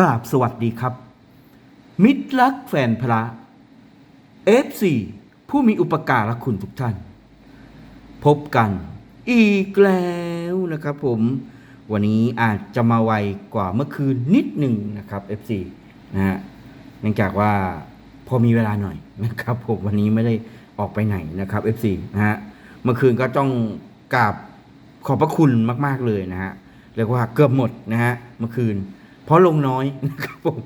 กราบสวัสดีครับ มิตรรักแฟนพระ F4 ผู้มีอุปการะคุณทุกท่าน พบกันอีกแล้วนะครับผมวันนี้อาจจะมาไวกว่าเมื่อคืนนิดหนึ่งนะครับ F4 นะฮะเนื่องจากว่าพอมีเวลาหน่อยนะครับผมวันนี้ไม่ได้ออกไปไหนนะครับ F4 นะฮะเมื่อคืนก็ต้องกราบขอบพระคุณมาก ๆเลยนะฮะเรียกว่าเกือบหมดนะฮะเมื่อคืน เพราะลงน้อยนะครับผม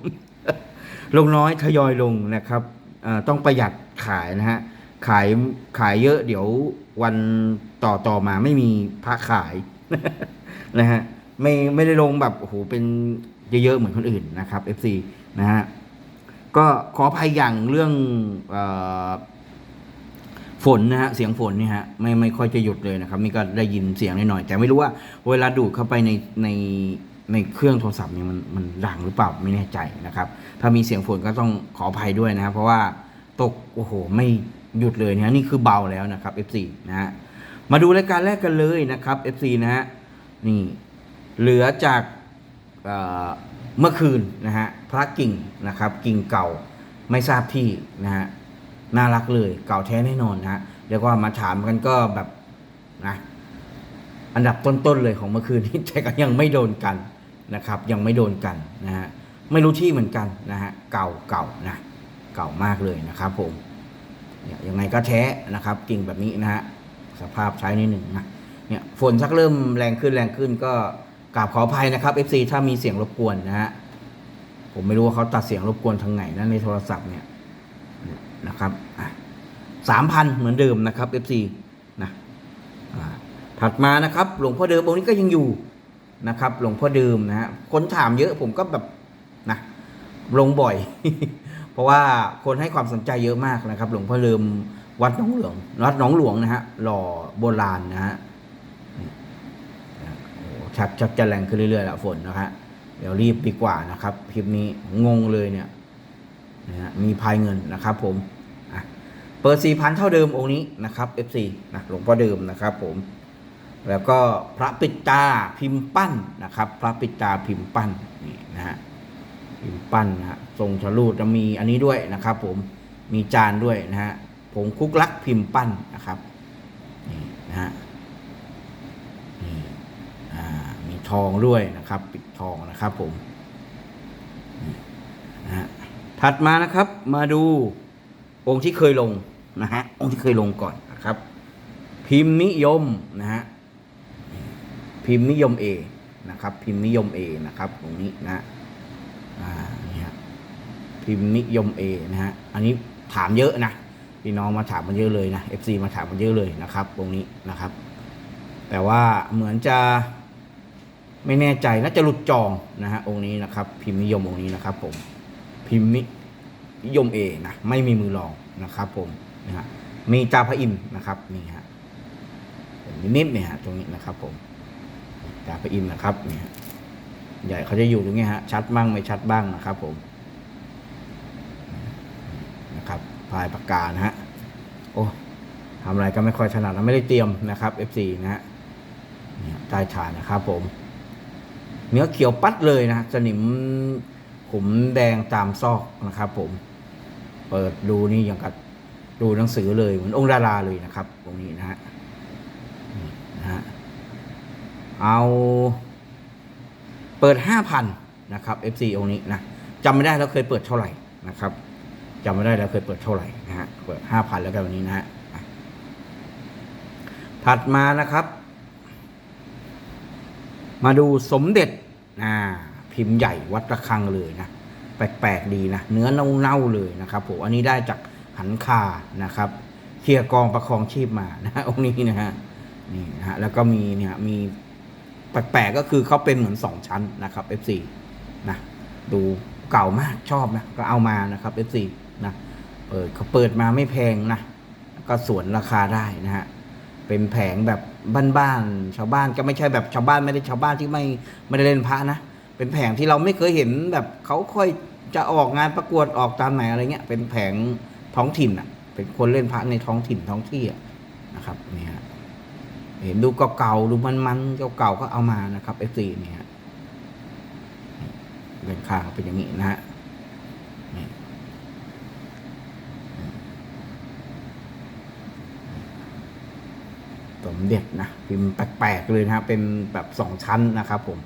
ลงน้อยทยอยลงนะครับต้องประหยัดขายนะฮะขายขายเยอะเดี๋ยววันต่อต่อมาไม่มีพระขายนะฮะไม่ไม่ได้ลงแบบโอ้โหเป็นเยอะๆเหมือนคนอื่นนะครับ FC นะฮะก็ขออภัยอย่างเรื่องอฝนนะฮะเสียงฝนเนี่ยฮะไม่ไม่ค่อยจะหยุดเลยนะครับนี่ก็ได้ยินเสียงนิดหน่อย แต่ไม่รู้ว่าเวลาดูดเข้าไปในใน ในเครื่องโทรศัพท์เนี่ยมันมันดังหรือเปล่าไม่แน่ใจนะครับ ถ้ามีเสียงฝนก็ต้องขออภัยด้วยนะครับ เพราะว่าตกโอ้โหไม่หยุดเลยนะฮะนี่คือเบาแล้วนะครับ F4 นะฮะมาดูรายการแรกกันเลยนะครับ F4 นะฮะนี่เหลือจากเเมื่อคืนนะฮะพระกิ่งนะครับ กิ่งเก่าไม่ทราบที่นะฮะน่ารักเลยเก่าแท้แน่นอนนะฮะเรียกว่ามาถามกันก็แบบนะอันดับต้นๆเลยของเมื่อคืนนี้แต่ก็ยังไม่โดนกัน นะครับยังไม่โดนกันนะฮะไม่รู้ที่เหมือนกันนะฮะเก่าเก่านะเก่ามากเลยนะครับผมเนี่ยยังไงก็แท้นะครับกิ่งแบบนี้นะฮะสภาพใช้นิดหนึ่งนะเนี่ยฝนชักเริ่มแรงขึ้นแรงขึ้นก็กราบขออภัยนะครับ FC ถ้ามีเสียงรบกวนนะฮะผมไม่รู้ว่าเขาตัดเสียงรบกวนทางไหนนะในโทรศัพท์เนี่ยนะครับสามพันเหมือนเดิมนะครับ FC นะถัดมานะครับ หลวงพ่อเดิมองค์นี้ก็ยังอยู่ นะครับ หลวงพ่อเดิมนะฮะคนถามเยอะผมก็แบบนะลงบ่อย เพราะว่าคนให้ความสนใจเยอะมากนะครับ หลวงพ่อเดิมวัดหนองหลวงวัดหนองหลวงนะฮะหล่อโบราณนะฮะโอ้ชักชักจะแรงขึ้นเรื่อยๆแล้วฝนนะฮะเดี๋ยวรีบดีกว่านะครับคลิปนี้งงเลยเนี่ยนะฮะมีพายเงินนะครับผมเปิดสี่พันเท่าเดิมองค์นี้นะครับ F4 นะหลวงพ่อเดิมนะครับผม แล้วก็พระปิตาพิมพ์ปั้นนะครับ พระปิตาพิมพ์ปั้นนี่นะฮะพิมพ์ปั้นนะฮะทรงฉลูดจะมีอันนี้ด้วยนะครับ ผมมีจานด้วยนะฮะผงคุกลักพิมพ์ปั้นนะครับนี่นะฮะนี่อ่ามีทองด้วยนะครับ ปิดทองนะครับผมนี่นะฮะถัดมานะครับ มาดูองค์ที่เคยลงนะฮะองค์ที่เคยลงก่อนนะครับ พิมพ์นิยมนะฮะ พิมพ์นิยม A นะครับ พิมพ์นิยม A นะครับ ตรงนี้นะอ่านี่ฮะพิมพ์นิยม A นะฮะอันนี้ถามเยอะนะพี่น้องมาถามมันเยอะเลยนะ FC มาถามมันเยอะเลยนะครับ ตรงนี้นะครับ แต่ว่าเหมือนจะไม่แน่ใจน่าจะหลุดจองนะฮะองค์นี้นะครับ พิมพ์นิยมองค์นี้นะครับผมพิมพ์นิยม A นะไม่มีมือรองนะครับ ผมนะฮะมีตาพระอินนะครับนี่ฮะนิดๆเนี่ยฮะตรงนี้นะครับผม ดาบพระอินทร์นะครับเนี่ยใหญ่เขาจะอยู่ตรงนี้ฮะชัดบ้างไม่ชัดบ้างนะครับผมนะครับพายปากกานะฮะโอ้ทำอะไรก็ไม่ค่อยถนัดนะไม่ได้เตรียมนะครับ F4 นะฮะใต้ฐานนะครับผม เนื้อเขียวปัดเลยนะสนิมขุมแดงตามซอกนะครับ ผม เปิดดูนี่อย่างกับดูหนังสือเลยเหมือนองค์ดาราเลยนะครับ ตรงนี้นะฮะนี่นะฮะ เอาเปิดห้าพันนะครับ FC องค์นี้นะจำไม่ได้แล้วเคยเปิดเท่าไหร่นะครับจำไม่ได้แล้วเคยเปิดเท่าไหร่นะฮะเปิดห้าพันแล้วกันวันนี้นะฮะอะถัดมานะครับ มาดูสมเด็จอ่าพิมพ์ใหญ่วัดระฆังเลยนะแปลกๆดีนะ เนื้อเน่าๆเลยนะครับผมอันนี้ได้จากหันคานะครับเคลียร์กองประคองชีพมานะฮะองค์นี้นะฮะนี่นะฮะแล้วก็มีเนี่ยมี แปลกๆก็คือเขาเป็นเหมือนสองชั้นนะครับ F4 นะดูเก่ามากชอบนะก็เอามานะครับ F4 นะเปิดเขาเปิดมาไม่แพงนะก็สวนราคาได้นะฮะเป็นแผงแบบบ้านๆชาวบ้านก็ไม่ใช่แบบชาวบ้านไม่ได้ชาวบ้านที่ไม่ไม่ได้เล่นพระนะเป็นแผงที่เราไม่เคยเห็นแบบเขาค่อยจะออกงานประกวดออกตามไหนอะไรเงี้ยเป็นแผงท้องถิ่นอะเป็นคนเล่นพระในท้องถิ่นท้องที่อะนะครับนี่ฮะ เห็นดูเก่าๆดูมันๆเก่าๆก็เอามานะครับ F4 เนี่ยฮะด้านข้างเป็นอย่างนี้นะฮะนี่สมเด็จนะพิมพ์แปลกๆเลยนะฮะเป็นแบบสองชั้นนะครับผม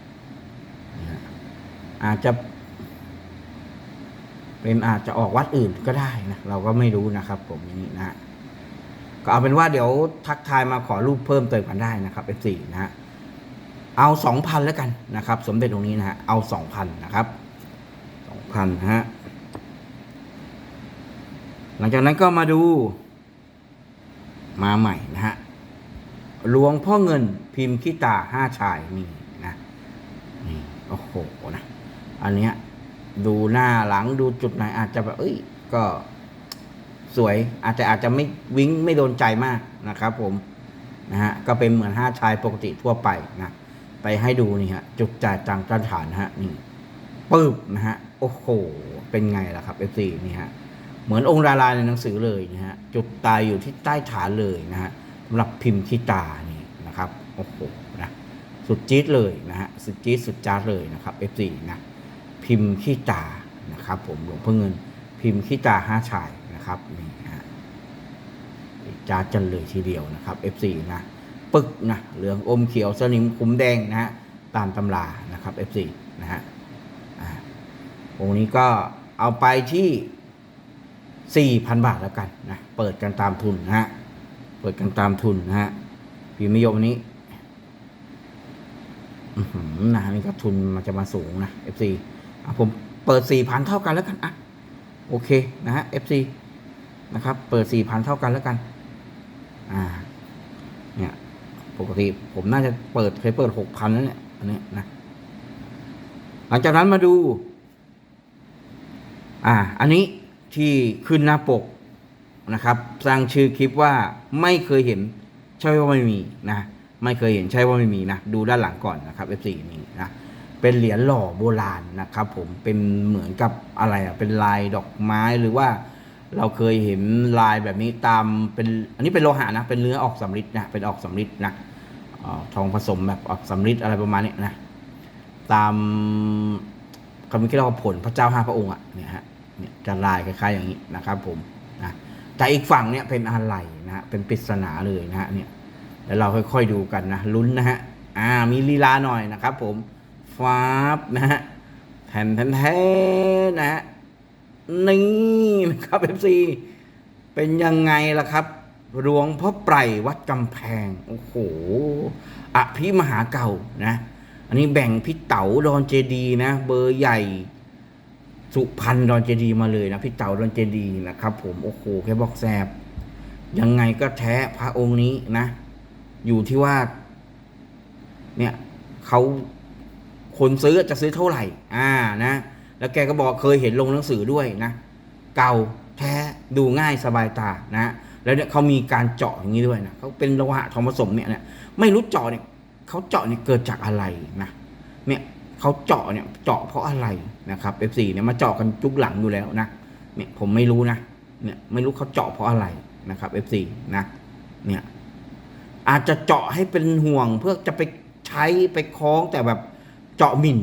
อาจจะ เป็นอาจจะออกวัดอื่นก็ได้นะ เราก็ไม่รู้นะครับผมอย่างนี้นะฮะ ก็เอาเป็นว่าเดี๋ยวทักทายมาขอรูปเพิ่มเติมกันได้นะครับ F4 นะฮะเอาสองพันแล้วกันนะครับ สมเด็จตรงนี้นะฮะเอาสองพันนะครับสองพันนะฮะหลังจากนั้นก็มาดู มาใหม่นะฮะหลวงพ่อเงินพิมพ์ขี้ตาห้าชายนี่นะนี่โอ้โหนะ อันเนี้ยดูหน้าหลังดูจุดไหนอาจจะแบบเอ้ยก็ สวยอาจจะอาจจะไม่วิ้งไม่โดนใจมากนะครับผมนะฮะก็เป็นเหมือนห้าชายปกติทั่วไปนะไปให้ดูนี่ฮะจุดจ่ายตังค์ต้านฐานฮะนี่ปึ๊บนะฮะโอ้โหเป็นไงล่ะครับเอฟซีนี่ฮะเหมือนองค์ดาราในหนังสือเลยนะฮะจุดตายอยู่ที่ใต้ฐานเลยนะฮะสำหรับพิมพ์ขี้ตานี่นะครับโอ้โหนะสุดจี๊ดเลยนะฮะสุดจี๊ดสุดจ้าเลยนะครับเอฟซีนะพิมพ์ขี้ตานะครับผมหลวงพ่อเงิน พิมพ์ขี้ตาห้าชาย นะครับนี่ฮะจ้าจันเลยทีเดียวนะครับ F4 นะปึกนะเหลืองอมเขียวสนิมขุมแดงนะฮะตามตำรานะครับ F4 นะฮะองค์นี้ก็เอาไปที่ 4,000 บาทแล้วกันนะเปิดกันตามทุนนะฮะเปิดกันตามทุนนะฮะพิมพ์นิยมอันนี้นะนี่ก็ทุนมันจะมาสูงนะ FC อะผมเปิดสี่พันเท่ากันแล้วกันอะโอเคนะฮะ FC นะครับ เปิดสี่พันเท่ากันแล้วกัน อ่า เนี่ย ปกติผมน่าจะเปิดเคยเปิดหกพันแล้วเนี่ย อันนี้นะ หลังจากนั้นมาดู อ่า อันนี้ที่ขึ้นหน้าปกนะครับ สร้างชื่อคลิปว่าไม่เคยเห็นใช่ว่าไม่มีนะ ไม่เคยเห็นใช่ว่าไม่มีนะ ดูด้านหลังก่อนนะครับ F4 นี่นะเป็นเหรียญหล่อโบราณนะครับ ผมเป็นเหมือนกับอะไรอะเป็นลายดอกไม้หรือว่า เราเคยเห็นลายแบบนี้ตามเป็นอันนี้เป็นโลหะนะ เป็นเนื้อออกสำริดนะเป็นออกสำริดนะออทองผสมแบบออกสำริดอะไรประมาณนี้นะตามคำนี้เรียกว่าผลพระเจ้าห้าพระองค์อะเนี่ยฮะเนี่ยจะลายคล้ายๆอย่างนี้นะครับผมนะแต่อีกฝั่งเนี่ยเป็นอะไรนะฮะเป็นปริศนาเลยนะฮะเนี่ยแล้วเราค่อยๆดูกันนะลุ้นนะฮะอ่ามีลีลาหน่อยนะครับผมฟ้าบนะฮะแทนแทนแทนนะฮะ นี่นะครับเอฟซีเป็นยังไงล่ะครับหลวงพ่อไพรวัดกำแพง โอ้โหอภิมหาเก่านะ อันนี้แบ่งพี่เต๋าดอนเจดีนะ เบอร์ใหญ่ สุพรรณดอนเจดีมาเลยนะพี่เต๋าดอนเจดีนะครับ ผมโอ้โหแค่บอกแซบยังไงก็แท้พระองค์นี้นะ อยู่ที่ว่า เนี่ยเขาคนซื้อจะซื้อเท่าไหร่ อ่านะ แล้วแกก็บอกเคยเห็นลงหนังสือด้วยนะ เก่าแท้ดูง่ายสบายตานะ แล้วเนี่ยเขามีการเจาะอย่างนี้ด้วยนะเขาเป็นโลหะทองผสมเนี่ยเนี่ยไม่รู้เจาะเนี่ยเขาเจาะเนี่ยเกิดจากอะไรนะเนี่ยเขาเจาะเนี่ยเจาะเพราะอะไรนะครับ F4 เนี่ยมาเจาะกันจุกหลังอยู่แล้วนะเนี่ยผมไม่รู้นะเนี่ยไม่รู้เขาเจาะเพราะอะไรนะครับ F4 นะเนี่ยอาจจะเจาะให้เป็นห่วงเพื่อจะไปใช้ไปคล้องแต่แบบเจาะหมิน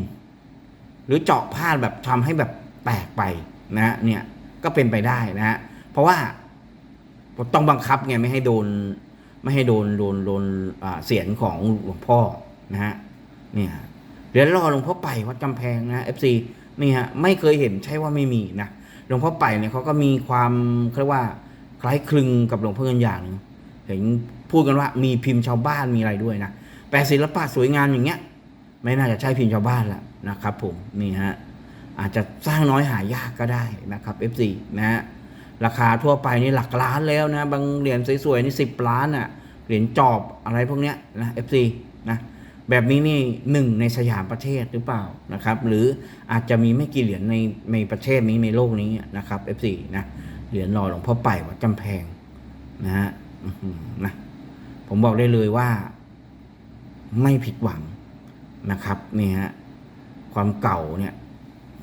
หรือเจาะพลาดแบบทำให้แบบแตกไปนะฮะเนี่ยก็เป็นไปได้นะฮะเพราะว่าต้องบังคับไงไม่ให้โดนไม่ให้โดนโดนโดนเสียงของหลวงพ่อนะฮะเนี่ยเดี๋ยวรอหลวงพ่อไปวัดกำแพงนะเอฟซีนี่ฮะไม่เคยเห็นใช่ว่าไม่มีนะหลวงพ่อไปเนี่ยเขาก็มีความเรียกว่าคล้ายคลึงกับหลวงพ่อเงินอย่างเห็นพูดกันว่ามีพิมพ์ชาวบ้านมีอะไรด้วยนะแต่ศิลปะสวยงามอย่างเงี้ย ไม่น่าจะใช่พิมพ์ชาวบ้านละนะครับผมนี่ฮะอาจจะสร้างน้อยหายากก็ได้นะครับ F4 นะฮะราคาทั่วไปนี่หลักล้านแล้วนะบางเหรียญสวยๆนี่สิบล้านอะ่ะเหรียญจอบอะไรพวกเนี้ยนะ F4 นะแบบนี้นี่หนึ่งในสยามประเทศหรือเปล่านะครับ หรืออาจจะมีไม่กี่เหรียญในในประเทศนี้ในโลกนี้นะครับ F4 นะเหรียญรอหลวงพ่อไปวัดกำแพงนะฮะนะผมบอกได้เลยว่าไม่ผิดหวัง นะครับนี่ฮะความเก่าเนี่ย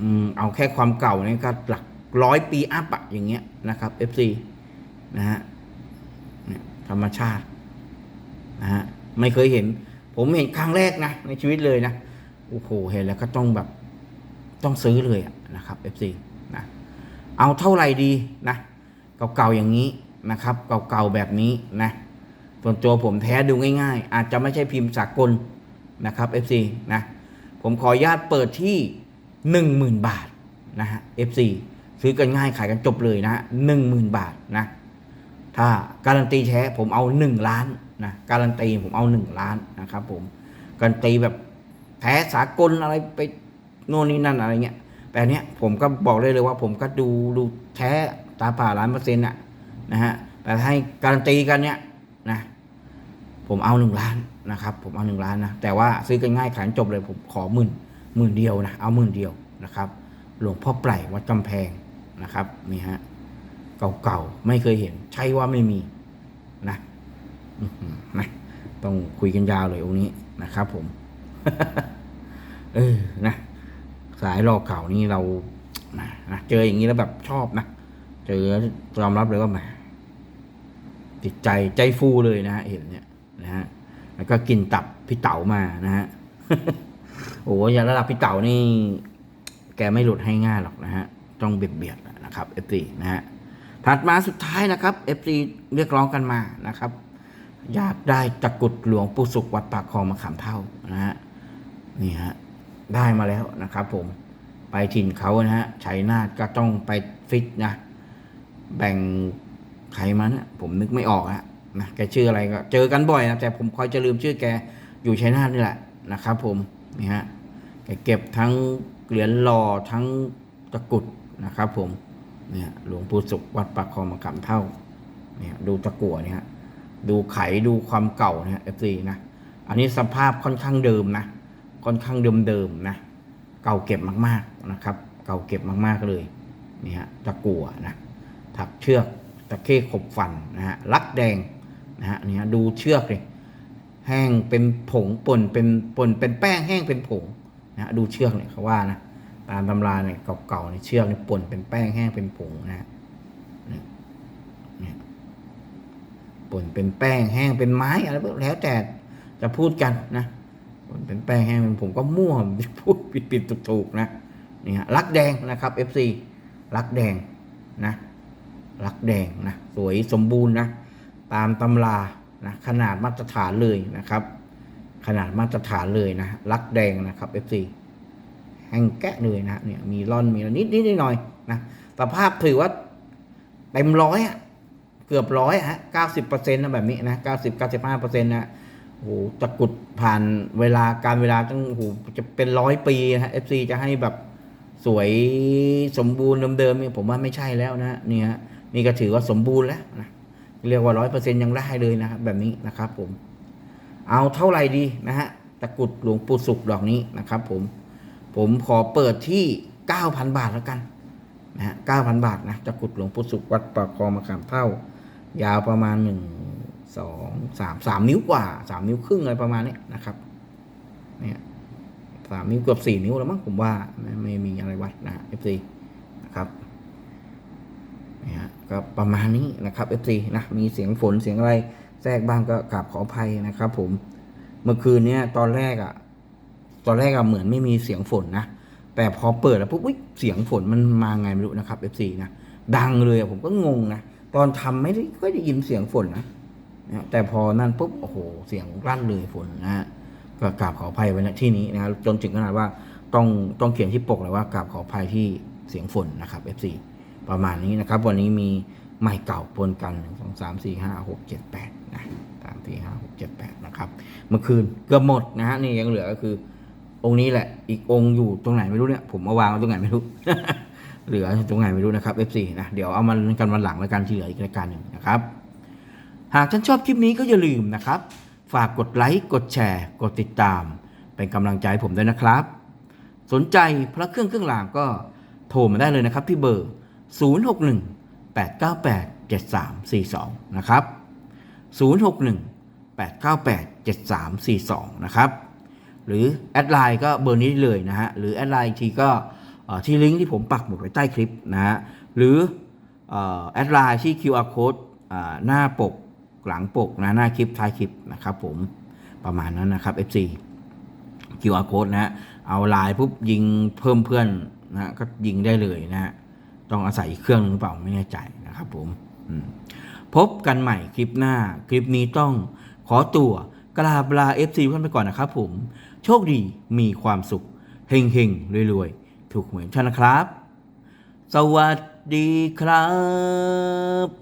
อเอาแค่ความเก่าเนี่ยก็หลักร้อยปีอัพอะอย่างเงี้ยนะครับ FC นะฮะธรรมชาตินะฮะไม่เคยเห็น ผมเห็นครั้งแรกนะในชีวิตเลยนะโอ้โหเห็นแล้วก็ต้องแบบต้องซื้อเลยนะครับ FC นะเอาเท่าไหร่ดีนะเก่าๆอย่างนี้นะครับ เก่าๆแบบนี้นะส่วนตัวผมแท้ดูง่าย ๆ อาจจะไม่ใช่พิมพ์สากล นะครับ FC นะผมขออนุญาตเปิดที่ 10,000 บาทนะฮะ FC ซื้อกันง่ายขายกันจบเลยนะฮะ10,000บาทนะถ้าการันตีแท้ผมเอา 1 ล้านนะการันตีผมเอา 1 ล้านนะครับผมการันตีแบบแท้สากลอะไรไปโน่นนี่นั่นอะไรเงี้ยแต่เนี้ยผมก็บอกได้เลยว่าผมก็ดูดูแท้ตาป่าล้านเปอร์เซ็นต์อะนะฮะแต่ให้การันตีกันเนี้ยนะ ผมเอาหนึ่งล้านนะครับผมเอาหนึ่งล้านนะแต่ว่าซื้อกันง่ายขายจบเลยผมขอหมื่นหมื่นเดียวนะเอาหมื่นเดียวนะครับ หลวงพ่อไพร่วัดกำแพงนะครับนี่ฮะเก่าๆไม่เคยเห็น ใช่ว่าไม่มีนะนะต้องคุยกันยาวเลยองค์นี้นะครับ ผม เออนะสายรอเก่านี่เรานะนะเจออย่างนี้แล้วแบบชอบนะเจอยอมรับเลยว่าแหมติดใจใจฟูเลยนะฮะเห็นเนี่ย นะฮะแล้วก็กินตับพี่เต๋ามานะฮะโอ้ยาระดับพี่เต๋านี่ แกไม่หลุดให้ง่ายหรอกนะฮะต้องเบียดเบียดๆนะครับเอฟซีนะฮะถัดมาสุดท้ายนะครับเอฟซีเรียกร้องกันมานะครับ อยากได้ตะกรุดหลวงปู่สุขวัดปากคลองมะขามเท่านะฮะนี่ฮะได้มาแล้วนะครับ ผมไปถิ่นเขานะฮะชัยนาทก็ต้องไปฟิตนะ แบ่งใครมานี่ยผมนึกไม่ออกอะ นะแกชื่ออะไรก็เจอกันบ่อยนะแต่ผมคอยจะลืมชื่อแกอยู่ชัยนาทนี่แหละนะครับ ผมนี่ฮะแกเก็บทั้งเหรียญหล่อทั้งตะกรุดนะครับ ผมเนี่ยหลวงปู่สุขวัดปากคลองมะขามเท่าเนี่ยดูตะกั่วเนี่ยดูไขดูความเก่าเนี่ยเอฟซีนะอันนี้สภาพค่อนข้างเดิมนะค่อนข้างเดิมๆนะเก่าเก็บมากๆนะครับ เก่าเก็บมากๆเลยนี่ฮะตะกั่วนะถักเชือกตะเข้ขบฟันนะฮะลักแดง นะฮะนี่ฮะดูเชือกเลยแห้งเป็นผงป่นเป็นป่นเป็นแป้งแห้งเป็นผงนะดูเชือกเนี่ยเขาว่านะตามตำราเนี่ยเก่าๆเนี่ยเชือกเนี่ยป่นเป็นแป้งแห้งเป็นผงนะฮะเนี่ยป่นเป็นแป้งแห้งเป็นไม้อะไรแล้วแต่จะพูดกันนะป่นเป็นแป้งแห้งเป็นผงก็มั่วพูดผิดๆถูกๆนะนี่ฮะลักแดงนะครับ FC ลักแดงนะลักแดงนะสวยสมบูรณ์นะ ตามตำรานะขนาดมาตรฐานเลยนะครับ ขนาดมาตรฐานเลยนะลักแดงนะครับ FC แห้งแกะเลยนะเนี่ยมีร่อนมีนิดนิดหน่อยนะสภาพถือว่าเต็มร้อยอะเกือบร้อยฮะเก้าสิบเปอร์เซ็นต์นะแบบนี้นะเก้าสิบเก้าสิบห้าเปอร์เซ็นต์นะโอ้หตะกรุดผ่านเวลาการเวลาตั้งโอ้หจะเป็นร้อยปีนะฮะ FC จะให้แบบสวยสมบูรณ์เดิมๆเนี่ยผมว่าไม่ใช่แล้วนะเนี่ยนี่ก็ถือว่าสมบูรณ์แล้วนะ เรียกว่าร้อยเปอร์เซ็นยังได้เลยนะครับแบบนี้นะครับผม เอาเท่าไหร่ดีนะฮะตะกรุดหลวงปู่สุขดอกนี้นะครับ ผมผมขอเปิดที่เก้าพันบาทแล้วกันนะฮะเก้าพันบาทนะตะกรุดหลวงปู่สุขวัดปากคลองมะขามเท่า ยาวประมาณหนึ่งสองสามสามนิ้วกว่าสามนิ้วครึ่งอะไรประมาณนี้นะครับเนี่ยสามนิ้วเกือบสี่นิ้วแล้วมั้งผมว่าไม่ไม,มีอะไรวัดนะ FC นะครับ นี่ฮะก็ประมาณนี้นะครับ FC นะมีเสียงฝนเสียงอะไรแทรกบ้างก็กราบขออภัยนะครับ ผมเมื่อคืนเนี้ยตอนแรกอะ่ะ ตอนแรกอะเหมือนไม่มีเสียงฝนนะแต่พอเปิดแล้วปุ๊บเสียงฝนมันมาไงไม่รู้นะครับ FC นะดังเลยผมก็งงนะตอนทำไม่ได้ก็ได้ยินเสียงฝนนะแต่พอนั่นปุ๊บโอ้โหเสียงรั่นเลยฝนนะฮะก็กราบขออภัยไว้ณที่นี้นะครับจนถึงขนาดว่าต้องต้องเขียนที่ปกเลยว่ากราบขออภัยที่เสียงฝนนะครับ FC ประมาณนี้นะครับ วันนี้มีใหม่เก่าปนกันหนึ่งสองสามสี่ห้าหกเจ็ดแปดนะสามสี่ห้าหกเจ็ดแปดนะครับ เมื่อคืนเกือบหมดนะฮะนี่ยังเหลือก็คือ องค์นี้แหละ อีกองค์อยู่ตรงไหนไม่รู้เนี่ย ผมมาวางไว้ตรงไหนไม่รู้ เหลือตรงไหนไม่รู้นะครับ FC นะ เดี๋ยวเอามันกันวันหลังแล้วกันที่เหลืออีกรายการหนึ่งนะครับ หากท่านชอบคลิปนี้ก็อย่าลืมนะครับ ฝากกดไลค์กดแชร์ กดติดตาม เป็นกำลังใจให้ผมด้วยนะครับ สนใจพระเครื่องเครื่องรางก็โทรมาได้เลยนะครับที่เบอร์ 061 898 7342 นะครับ 061 898 7342 นะครับ หรือแอดไลน์ก็เบอร์นี้เลยนะฮะ หรือแอดไลน์ทีก็ที่ลิงก์ที่ผมปักหมุดไว้ใต้คลิปนะฮะ หรือแอดไลน์ที่ QR code หน้าปกหลังปกนะหน้าคลิปท้ายคลิปนะครับผมประมาณนั้นนะครับ FC QR code นะฮะเอาไลน์ปุ๊บยิงเพิ่มเพื่อนนะฮะก็ยิงได้เลยนะฮะ ต้องอาศัยอีกเครื่องหรือเปล่าไม่แน่ใจนะครับผมพบกันใหม่คลิปหน้า คลิปนี้ต้องขอตัวกราบลา FC เพื่อนไปก่อนนะครับผมโชคดีมีความสุขเฮงเฮงๆรวยๆ ถูกเหมือนท่านนะครับ สวัสดีครับ